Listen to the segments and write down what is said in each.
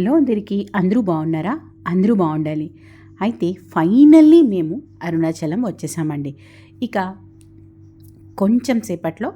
Hello అందరికీ అందరూ బాగున్నారా? అందరూ బాగుండాలి. అయితే ఫైనల్లీ మేము అరుణాచలం వచ్చేసామండి. ఇక కొంచెం సేపట్లో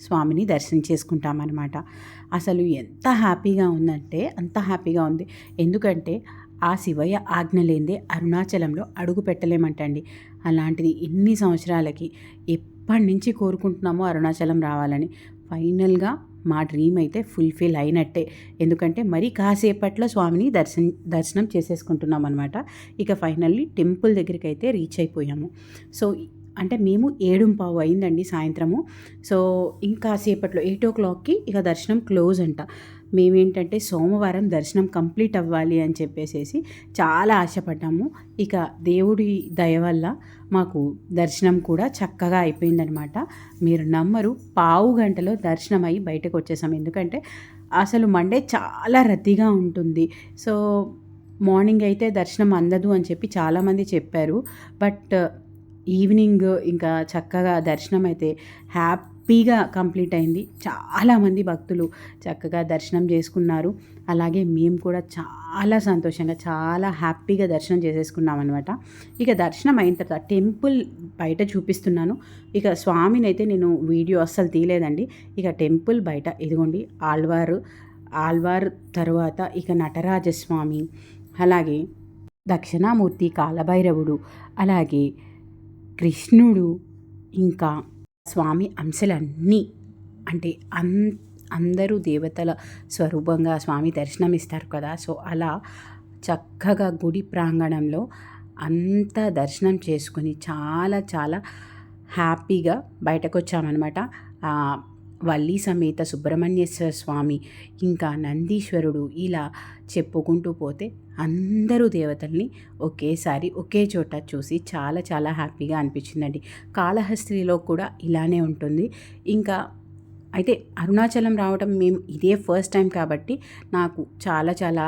స్వామిని దర్శనం చేసుకుంటామన్నమాట. అసలు ఎంత హ్యాపీగా ఉందంటే అంత హ్యాపీగా ఉంది. ఎందుకంటే ఆ శివయ్య ఆజ్ఞ లేనిదే అరుణాచలంలో అడుగు పెట్టలేమంటండి. అలాంటిది ఎన్ని సంవత్సరాలకి ఎప్పటి నుంచి కోరుకుంటున్నామో అరుణాచలం రావాలని. ఫైనల్గా మా డ్రీమ్ అయితే ఫుల్ఫిల్ అయినట్టే. ఎందుకంటే మరి కాసేపట్లో స్వామిని దర్శనం దర్శనం చేసేసుకుంటున్నాం అనమాట ఇక ఫైనల్లీ టెంపుల్ దగ్గరికి అయితే రీచ్ అయిపోయాము. సో అంటే మేము ఏడుం పావు అయిందండి సాయంత్రము. సో ఇంకా సేపట్లో ఎయిట్ ఓ క్లాక్కి ఇక దర్శనం క్లోజ్ అంట. మేమేంటంటే సోమవారం దర్శనం కంప్లీట్ అవ్వాలి అని చెప్పేసేసి చాలా ఆశపడ్డాము. ఇక దేవుడి దయ వల్ల మాకు దర్శనం కూడా చక్కగా అయిపోయిందనమాట. మీరు నమ్మరు పావు గంటలో దర్శనం అయ్యి బయటకు వచ్చేసాం ఎందుకంటే అసలు మండే చాలా రద్దీగా ఉంటుంది. సో మార్నింగ్ అయితే దర్శనం అందదు అని చెప్పి చాలామంది చెప్పారు. బట్ ఈవినింగ్ ఇంకా చక్కగా దర్శనం అయితే హ్యాపీగా కంప్లీట్ అయింది. చాలామంది భక్తులు చక్కగా దర్శనం చేసుకున్నారు. అలాగే మేము కూడా చాలా సంతోషంగా చాలా హ్యాపీగా దర్శనం చేసేసుకున్నాం అనమాట ఇక దర్శనం అయిన తర్వాత టెంపుల్ బయట చూపిస్తున్నాను. ఇక స్వామిని అయితే నేను వీడియో అస్సలు తీయలేదండి. ఇక టెంపుల్ బయట ఇదిగోండి ఆల్వారు ఆల్వార్ తర్వాత ఇక నటరాజస్వామి అలాగే దక్షిణామూర్తి కాలభైరవుడు అలాగే కృష్ణుడు ఇంకా స్వామి అంశలన్నీ అంటే అన్ అందరూ దేవతల స్వరూపంగా స్వామి దర్శనం ఇస్తారు కదా. సో అలా చక్కగా గుడి ప్రాంగణంలో అంతా దర్శనం చేసుకుని చాలా చాలా హ్యాపీగా బయటకు వచ్చామన్నమాట వల్లి సమేత సుబ్రహ్మణ్యేశ్వర స్వామి ఇంకా నందీశ్వరుడు ఇలా చెప్పుకుంటూ పోతే అందరూ దేవతల్ని ఒకేసారి ఒకే చోట చూసి చాలా చాలా హ్యాపీగా అనిపించిందండి. కాళహస్తిలో కూడా ఇలానే ఉంటుంది. ఇంకా అయితే అరుణాచలం రావడం మేము ఇదే ఫస్ట్ టైం కాబట్టి నాకు చాలా చాలా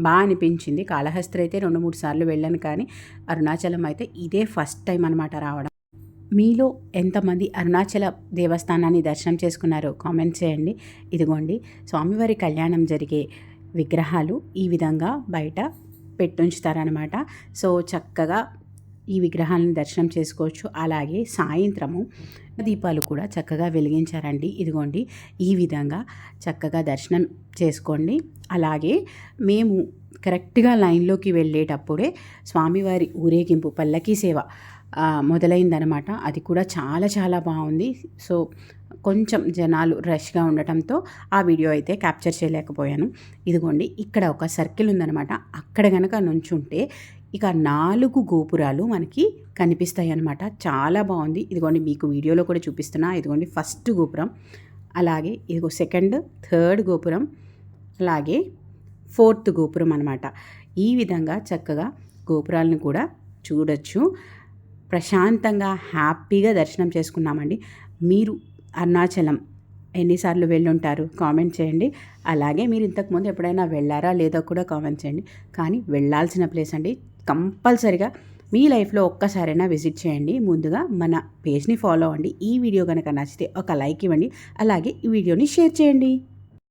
బాగా అనిపించింది. కాళహస్తి అయితే రెండు మూడు సార్లు వెళ్ళాను కానీ అరుణాచలం అయితే ఇదే ఫస్ట్ టైం అనమాట రావడం. మీలో ఎంతమంది అరుణాచల దేవస్థానాన్ని దర్శనం చేసుకున్నారో కామెంట్ చేయండి. ఇదిగోండి స్వామివారి కళ్యాణం జరిగే విగ్రహాలు ఈ విధంగా బయట పెట్టుంచుతారనమాట సో చక్కగా ఈ విగ్రహాలను దర్శనం చేసుకోవచ్చు. అలాగే సాయంత్రము దీపాలు కూడా చక్కగా వెలిగించారండి. ఇదిగోండి ఈ విధంగా చక్కగా దర్శనం చేసుకోండి. అలాగే మేము కరెక్ట్గా లైన్లోకి వెళ్ళేటప్పుడే స్వామివారి ఊరేగింపు పల్లకీ సేవ మొదలైందనమాట అది కూడా చాలా చాలా బాగుంది. సో కొంచెం జనాలు రష్గా ఉండటంతో ఆ వీడియో అయితే క్యాప్చర్ చేయలేకపోయాను. ఇదిగోండి ఇక్కడ ఒక సర్కిల్ ఉందనమాట అక్కడ కనుక నుంచుంటే ఇక నాలుగు గోపురాలు మనకి కనిపిస్తాయి అనమాట చాలా బాగుంది. ఇదిగోండి మీకు వీడియోలో కూడా చూపిస్తున్నా. ఇదిగోండి ఫస్ట్ గోపురం. అలాగే ఇదిగో సెకండ్ థర్డ్ గోపురం. అలాగే ఫోర్త్ గోపురం అనమాట ఈ విధంగా చక్కగా గోపురాలను కూడా చూడొచ్చు. ప్రశాంతంగా హ్యాపీగా దర్శనం చేసుకున్నామండి. మీరు అరుణాచలం ఎన్నిసార్లు వెళ్ళుంటారు కామెంట్ చేయండి. అలాగే మీరు ఇంతకుముందు ఎప్పుడైనా వెళ్ళారా లేదో కూడా కామెంట్ చేయండి. కానీ వెళ్ళాల్సిన ప్లేస్ అండి. కంపల్సరిగా మీ లైఫ్లో ఒక్కసారైనా విజిట్ చేయండి. ముందుగా మన పేజ్ని ఫాలో అవ్వండి. ఈ వీడియో కనుక నచ్చితే ఒక లైక్ ఇవ్వండి. అలాగే ఈ వీడియోని షేర్ చేయండి.